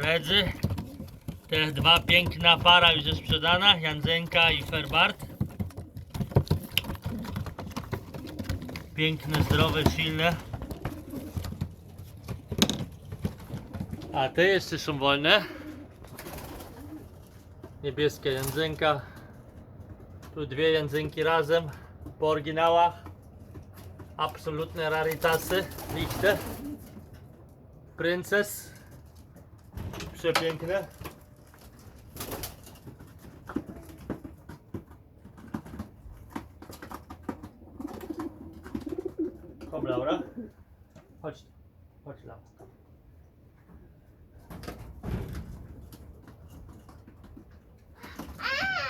Koledzy, te dwa piękna para już jest sprzedana, Jandzenka i Ferbart. Piękne, zdrowe, silne. A te jeszcze są wolne. Niebieska jędzynka. Tu dwie jędzynki razem po oryginałach. Absolutne rarytasy. Lichte. Princes. Przepiękne. Kom Laura. Chodź. Chodź Laura.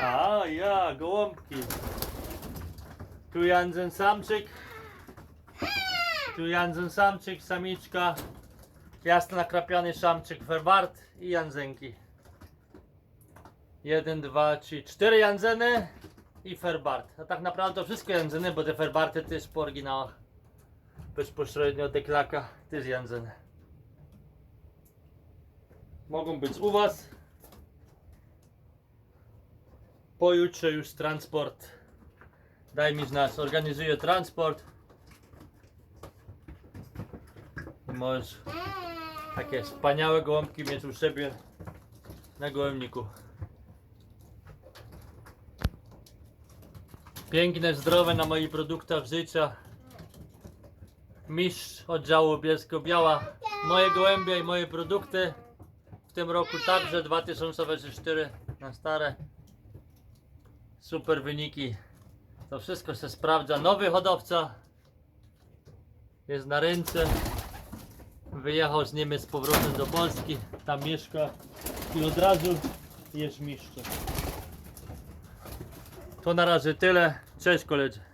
A ja, gołąbki. Tu Jansen samczyk. Tu Jansen samczyk, samiczka. Jasno nakrapiany samczyk Verbart i Janzenki. Jeden, dwa, trzy, cztery Janzeny i Ferbart. A tak naprawdę to wszystko Janzeny, bo te Ferbarty też po oryginałach. Bezpośrednio od deklaka też Janzeny. Mogą być u Was. Pojutrze już transport. Daj mi znać, organizuję transport. I możesz takie wspaniałe gołąbki mieć u siebie na gołębniku. Piękne, zdrowe na moich produktach życia. Mistrz oddziału Bielsko-Biała. Moje gołębie i moje produkty. W tym roku także 2024 na stare. Super wyniki. To wszystko się sprawdza. Nowy hodowca jest na rynce. Wyjechał z Niemiec z powrotem do Polski. Tam mieszka i od razu jest mistrzem. To na razie tyle. Cześć koledzy.